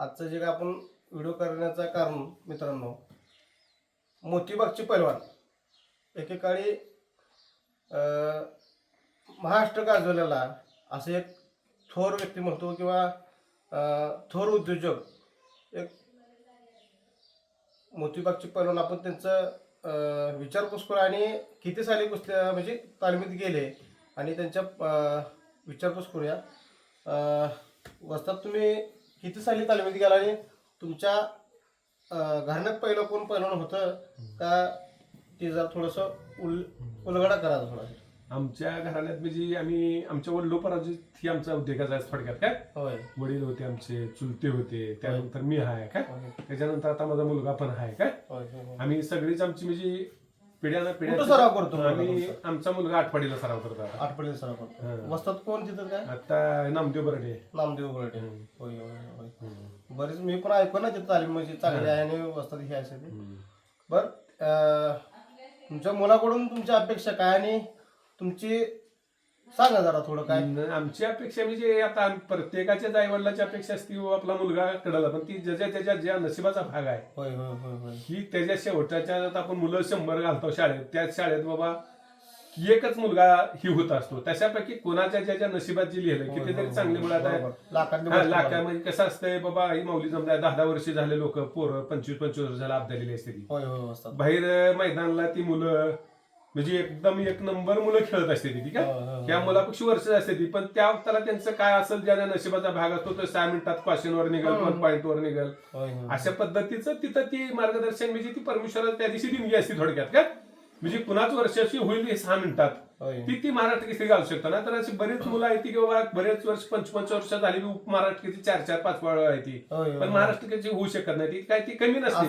आजचं जे काय आपण व्हिडिओ करण्याचं कारण मित्रांनो मोतीबागची पैलवान एकेकाळी महाराष्ट्र गाजवलेला असं एक थोर व्यक्ती म्हणतो किंवा थोर उद्योजक एक मोतीबागची पैलवान आपण त्यांचं विचारपूस करू आणि किती साली कुस्त्या म्हणजे तालमीत गेले आणि त्यांच्या विचारपूस करूया. वस्तात तुम्ही किती साली तालमीत गेला आणि तुमच्या अं, घराण्यात पहिलं कोण पहिलवान होतं का ते जरा थोडंसं उल उलगडा करा थोडा. आमच्या घराण्यात म्हणजे आम्ही आमच्या वडिलोपराजी ही आमचा उद्योगाचा आहे थोडक्यात काय? होय. वडील होते आमचे चुलते होते त्यानंतर मी आहे काय? होय. त्याच्यानंतर आता माझा मुलगा पण आहे काय? होय होय, होय. आम्ही सगळीच आमची म्हणजे पिढ्याना कुठं पिढ्या सराव करतो. आम्ही? आमचा मुलगा आठवाडीला सराव करतो आता. आठवडे सराव करतो. हं. वस्तात कोण तिथं काय? आता नामदेव बर्डे. नामदेव बर्डे. होय होय होय. बरेच मी पण ऐकू ना तिथं तालीम म्हणजे चांगली आहे आणि वस्तात हे असे ते बर अं, तुमच्या मुलाकडून तुमच्या अपेक्षा काय आणि तुमची सांगा जरा थोडं काय. आमची अपेक्षा म्हणजे आता आम- प्रत्येकाच्याच आई वडिलाची अपेक्षा असते व आपला मुलगा कडला. पण ती ज्याच्या त्याच्या ज्या नशिबाचा भाग आहे होय होय होय होय. ही त्याच्या शेवटाच्या आपण मुलं शंभर घालतो शाळेत. त्या शाळेत बाबा एकच मुलगा ही होत असतो. तशापैकी कोणाच्या ज्याच्या नशिबात जी लिहिलं कितीतरी चांगली मुलं आहे बरोबर. लाखातली हा, गोष्ट लाखा बरोबर. म्हणजे कसं असतंय बाबा ही माऊली जमलाय दहा दहा वर्ष झाले लोक पोरं पंचवीस पंचवीस वर्षाला अब्दालेली असते ती. होय होय वस्तात बाहेर मैदानाला ती मुलं म्हणजे एकदम एक नंबर मुलं खेळत असते ती ठीक हो, हो, आहे हो. त्या मुलापेक्षा वर्ष असते ती. पण त्या वक्ताला त्यांचं काय असेल ज्याच्या नशिबाचा भाग असतो तो सहा मिनिटात क्वेश्चनवर निघल. वन पॉईंटवर निघल. होय होय अशा पद्धतीचं तिथं ती मार्गदर्शन म्हणजे ती परमेश्वराला त्या दिवशी देणगी असते थोडक्यात का? म्हणजे कुणाच वर्षाची होईल हे सहा मिनिटात. ती ती महाराष्ट्र केसरी घालू शकतो ना? तर अशी बरीच मुलं आहेत ती की बाबा बरेच वर्ष पंचपंच वर्ष झाली उप महाराष्ट्र केसरी चार चार पाच वेळा आहे ती. पण. महाराष्ट्र केसरी होऊ शकत नाही. ती काय ती कमी नसते.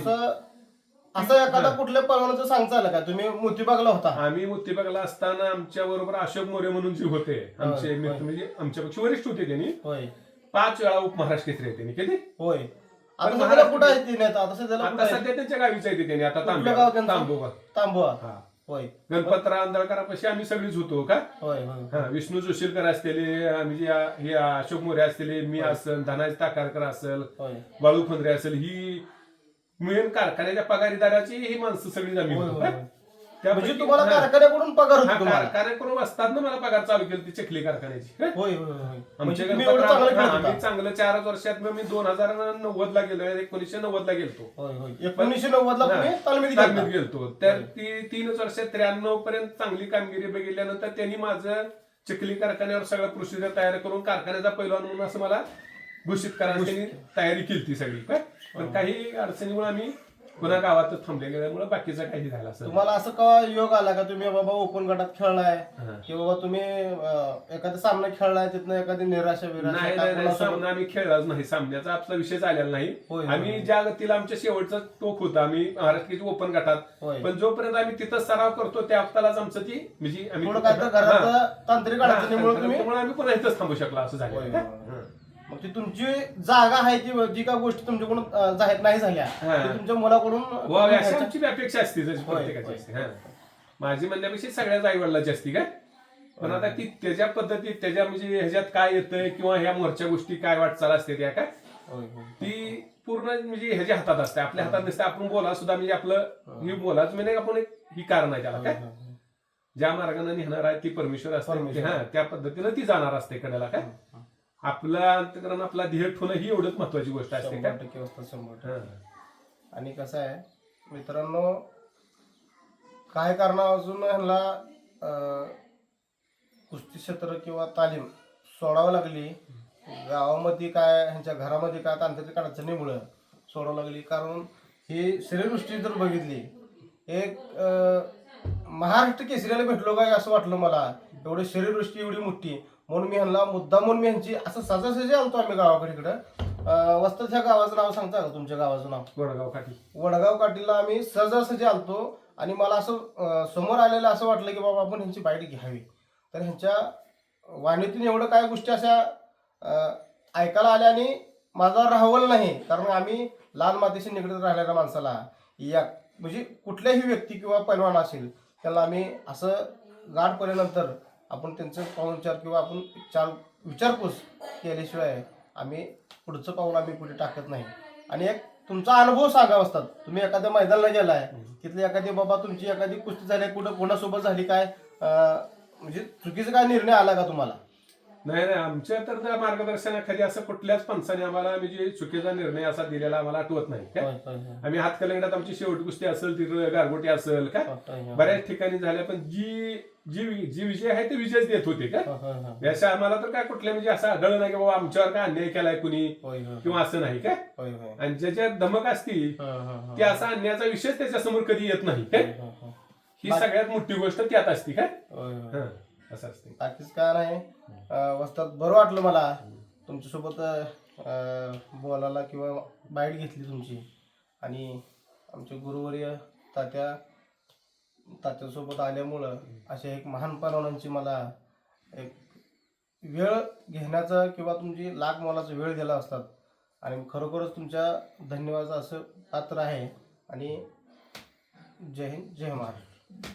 असं एखादा कुठल्या परवानाचं सांगता आलं का? तुम्ही मोतीबागला होता. आम्ही मुत्तीबागला असताना आमच्या बरोबर अशोक मोरे म्हणून जे होते आमचे होय, मित्र होय. म्हणजे आमच्यापेक्षा वरिष्ठ होते त्यांनी. होय. पाच वेळा उपमहाराष्ट्र केसरी आहे त्यांनी किती होय. आता पण सध्याला महाराष्ट्र- कुठं आहे ती आता सध्याला कुठं आता आहे सध्या त्यांच्या गावीच आहे ते त्यांनी. आता कुठलं तांबे गाव त्यांचं? तांबोबा. तांबुआ हा. होय. गणपतराव आंदळकरापाशी आम्ही सगळीच होतो का? होय होय. हा विष्णू जोशीलकर असलेले आम्ही जे आ- हे अशोक मोरे असलेले मी असेल धनाजी ताकारकर असेल होय. बाळू खोंद्रे असेल ही मेन कारखान्याच्या पगारीदाराची ही माणसं सगळी होय, होय? होय. त्यापैकी- म्हणजे तुम्हाला. कारखान्याकडून पगार होतो तुम्हाला? असतात ना मला पगार चालू केली ती चिखली कारखान्याची. का? होय होय होय म्हणजे आमच्या तुम्ही एवढं चांगलं खेळत आम्ही चांगलं चारच वर्षात मी दोन हजार नव्वद ला गेलो एकोणीसशे नव्वद ला गेलतो. होय होय. एकोणीसशे नव्वद ला तुम्ही तालमीत तालमीत गेलता. तर ती तीनच वर्ष त्र्याण्णव पर्यंत चांगली कामगिरी बघितल्यानंतर त्यांनी माझं चिखली कारखान्यावर सगळं प्रोसिजर तयार करून कारखान्याचा पैलवान म्हणून असं मला घोषित करायला त्यांनी तयारी केली ती सगळी. काय पण काही अडचणीमुळे आम्ही पुन्हा गावातच थांबले गेल्यामुळे बाकीचं काही झालं असं तुम्हाला असं का योग आला का तुम्ही बाबा ओपन गटात खेळलाय. की बाबा तुम्ही अं, एखादा सामना खेळलाय तिथं एखादी निराशा नाही नाही नाही? सामना आम्ही खेळलाच नाही सामन्याचा आपला विषय झालेला नाही होय, होय, आम्ही. ज्या गतीला आमच्या शेवटचा टोक होता आम्ही महाराष्ट्राची ओपन गटात होय पण जोपर्यंत आम्ही तिथं सराव करतो त्या वक्तालाच आमचं ती म्हणजे आम्ही थोडं काय तर हा. घरात तांत्रिक हा, अडचणीमुळे तुम्ही त्यामुळे आम्ही पुन्हा इथंच थांबू शकलो असं होय, झालं होय, होय. मग ती तुमची जागा आहे ती जी काय गोष्टी तुमच्याकडून अं, जाहीर नाही झाल्या हा. ती तुमच्या मुलाकडून अशी बी अपेक्षा असते जशी होय, प्रत्येकाची होय. असते हा. माझी म्हणण्यापेक्षा सगळ्याच आई वडिलांची असते काय पण आता ती त्याच्या पद्धतीत त्याच्या म्हणजे ह्याच्यात काय येतंय किंवा ह्या मोर्च्या गोष्टी काय वाटचाल असते त्या काय होय, होय. ती पूर्ण म्हणजे ह्याच्या हातात असते आपल्या हातात नसते आपण बोला सुद्धा म्हणजे आपलं ही बोलाच म्हणजे आपण एक ही कारण आहे त्याला काय होय, होय. ज्या मार्गाने नेहणार आहे ती परमेश्वर असते परमेश्वर. हा त्या पद्धतीनं ती जाणार असते कडेला काय आपलं अंतकरण आपला ध्येय ठेवणं ही एवढंच महत्वाची गोष्ट असते शंभर टक्के असतं शंभर टक्के. हा. आणि कसं आहे मित्रांनो काय कारणापासून ह्यांना अं, कुस्ती क्षेत्र किंवा तालीम सोडावं लागली गावामध्ये काय ह्यांच्या घरामध्ये काय तांत्रिक अडचणीमुळं सोडावं लागली कारण ही शरीरदृष्टी जर बघितली एक अं, महाराष्ट्र केसरीला भेटलो काय असं वाटलं मला एवढी शरीरदृष्टी एवढी मोठी म्हणून मी ह्यांना मुद्दा म्हणून मी ह्यांची असं सहजासहजी आलतो आम्ही गावाकडे इकडं. वस्तात ह्या गावाचं नाव सांगता का तुमच्या गावाचं नाव? वडगाव काठी. वडगाव काठीला आम्ही सहजासहजी आलतो आणि मला असं समोर आलेलं असं वाटलं की बाबा आपण ह्यांची बाईट घ्यावी. तर ह्यांच्या वाणीतून एवढं काय गोष्टी अशा ऐकायला आल्या आणि माझा राहवल नाही. कारण आम्ही लाल मातीशी निगडीत राहिलेल्या माणसाला या म्हणजे कुठल्याही व्यक्ती किंवा पैलवान असेल त्याला आम्ही असं गाठ पडल्यानंतर आपण त्यांचं पाहुणचार किंवा आपण चार विचारपूस केल्याशिवाय आम्ही पुढचं पाऊल आम्ही पुढे टाकत नाही. आणि एक तुमचा अनुभव सांगा असतात. तुम्ही एखाद्या मैदानाला गेलाय तिथली एखादी बाबा तुमची एखादी कुस्ती झाली कुठं कोणासोबत झाली काय म्हणजे चुकीचा काय निर्णय आला का तुम्हाला? नाही नाही आमच्या तर त्या मार्गदर्शनाखाली असं कुठल्याच पंचाने आम्हाला म्हणजे चुकीचा निर्णय असा दिलेला आम्हाला आठवत नाही काय? आम्ही हातकलंगडात आमची शेवट कुस्ती असेल ती गारगोटी असेल काय? बऱ्याच ठिकाणी झाल्या पण जी जी जी विजय आहे ते विजयच देत होते काय? याच्या आम्हाला तर काय कुठल्या म्हणजे असं आढळलं नाही की बाबा आमच्यावर काय अन्याय केलाय कुणी किंवा असं नाही काय? होय आणि ज्याच्यात धमक असती ते असा अन्यायाचा विषयच त्याच्यासमोर कधी येत नाही काय? ही सगळ्यात मोठी गोष्ट त्यात असती काय? असं असते. बाकीच काय नाही? वस्तात बरं वाटलं मला. तुमच्यासोबत बोलायला किंवा बाईट घेतली तुमची. आणि आमचे गुरुवर्य तात्या तात्यासोबत आल्यामुळं अशा एक महान पनवनांची मला एक वेळ घेण्याचा किंवा तुमची लाख मोलाचा वेळ दिला असतात. आणि खरोखरच तुमच्या धन्यवादाचं असं पात्र आहे. आणि जय हिंद जय महाराष्ट्र.